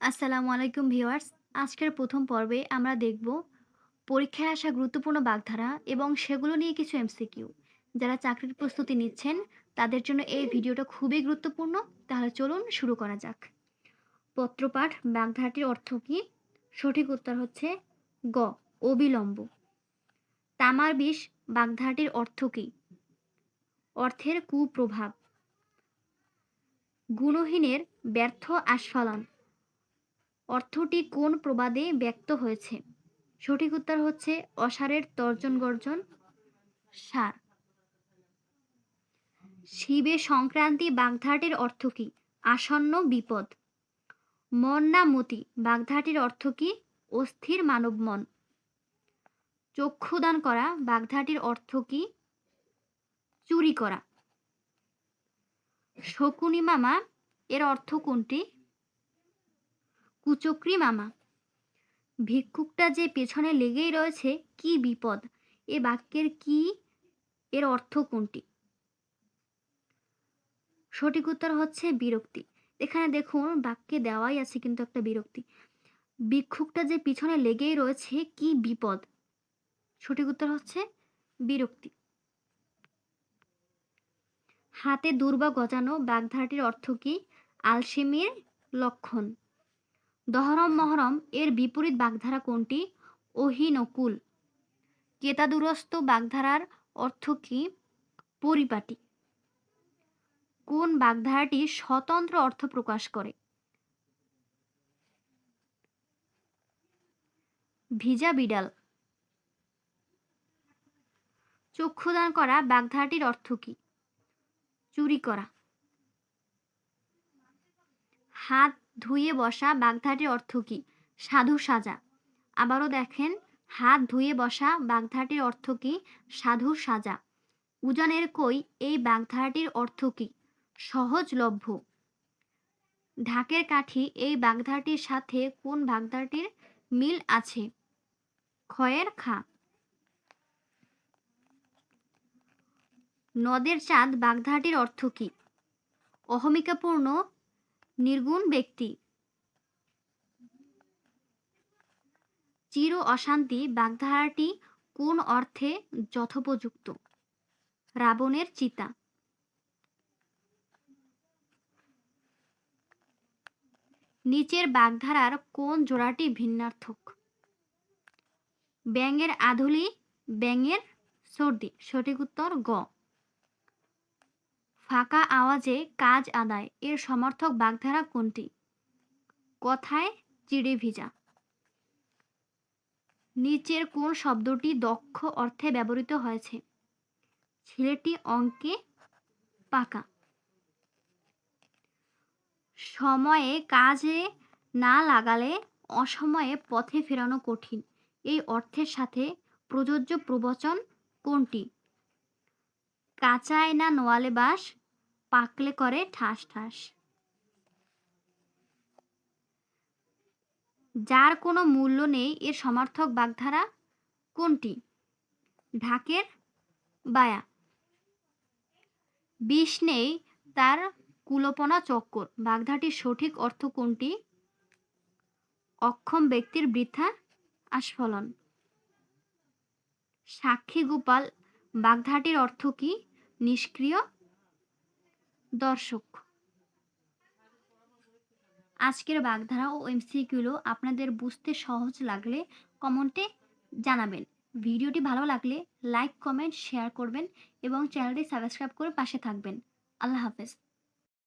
আসসালামু আলাইকুম ভিউয়ার্স। আজকের প্রথম পর্বে আমরা দেখব পরীক্ষায় আসা গুরুত্বপূর্ণ বাগধারা এবং সেগুলো নিয়ে কিছু এমসিকিউ। যারা চাকরির প্রস্তুতি নিচ্ছেন, তাদের জন্য এই ভিডিওটা খুবই গুরুত্বপূর্ণ। তাহলে চলুন শুরু করা যাক। পত্রপাঠ বাগধারাটির অর্থ কী? সঠিক উত্তর হচ্ছে গ, অবিলম্ব। তামার বিষ বাগধারাটির অর্থ কী? অর্থের কুপ্রভাব। গুণহীনের ব্যর্থ আস্ফালন। অর্থটি কোন প্রবাদে ব্যক্ত হয়েছে? সঠিক উত্তর হচ্ছে অসারের তর্জন গর্জন, সার। শিবে সংক্রান্তি বাগধাটির অর্থ কী? আসন্ন বিপদ। মন না মতি বাগধাটির অর্থ কী? অস্থির মানব মন। চক্ষুদান করা বাগধাটির অর্থ কী? চুরি করা। শকুনি মামা, এর অর্থ কোনটি? কুচক্রি মামা। ভিক্ষুকটা যে পেছনে লেগেই রয়েছে, কি বিপদ? এ বাক্যের কি? এর অর্থ কোনটি? সঠিক উত্তর হচ্ছে বিরক্তি। এখানে দেখুন, বাক্যে দেওয়াই আছে কিন্তু একটা বিরক্তি। ভিক্ষুকটা যে পিছনে লেগেই রয়েছে, কি বিপদ? সঠিক উত্তর হচ্ছে বিরক্তি। হাতে দুর্বা গজানো বাগধারাটির অর্থ কি? আলসেমির লক্ষণ। দহরম মহরম এর বিপরীত বাগধারা কোনটি? অহিনকুল। কেতাদুরস্ত বাগধারার অর্থ কি? পরিপাটি। কোন বাগধারাটি স্বতন্ত্র অর্থ প্রকাশ করে? ভিজা বিড়াল। চক্ষুদান করা বাগধারাটির অর্থ কি? চুরি করা। হাত ধুয়ে বসা বাগধাটির অর্থ কী? সাধু সাজা। আবারও দেখেন, হাত ধুয়ে বসা বাগধাটির অর্থ কী? সাধু সাজা। উজানের কই, এই বাগধারাটির অর্থ কী? সহজলভ্য। ঢাকের কাঠি, এই বাগধাটির সাথে কোন বাগধাটির মিল আছে? ক্ষয়ের খা। নদের চাঁদ বাগধাটির অর্থ কী? অহমিকাপূর্ণ নির্গুণ ব্যক্তি। চির অশান্তি বাগধারাটি কোন অর্থে যথোপযুক্ত? রাবণের চিতা। নিচের বাগধারার কোন জোড়াটি ভিন্নার্থক? ব্যাঙের আধুলি ব্যাঙের সর্দি। সঠিক উত্তর গ। ফাঁকা আওয়াজে কাজ আদায়। এর সমর্থক বাগধারা কোনটি? কথায় চিড়ে ভিজা। নিচের কোন শব্দটি দক্ষ অর্থে ব্যবহৃত হয়েছে? ছেলেটি অঙ্কে পাকা। সময়ে কাজে না লাগালে অসময়ে পথে ফেরানো কঠিন। এই অর্থের সাথে প্রযোজ্য প্রবচন কোনটি? কাঁচায় না নোয়ালে বাস পাকলে করে ঠাস ঠাস। যার কোনো মূল্য নেই এর সমার্থক বাগধারা কোনটি? ঢাকের বায়া। বিষ নেই তার কুলপনা চক্কর। বাগধাটির সঠিক অর্থ কোনটি? অক্ষম ব্যক্তির বৃথা আস্ফলন। সাক্ষী গোপাল বাগধাটির অর্থ কি? নিষ্ক্রিয় দর্শক। আজকের বাগধারা ও এমসিকিউলো আপনাদের বুঝতে সহজ লাগলে কমেন্টে জানাবেন। ভিডিওটি ভালো লাগলে লাইক, কমেন্ট, শেয়ার করবেন এবং চ্যানেলটি সাবস্ক্রাইব করে পাশে থাকবেন। আল্লাহ হাফেজ।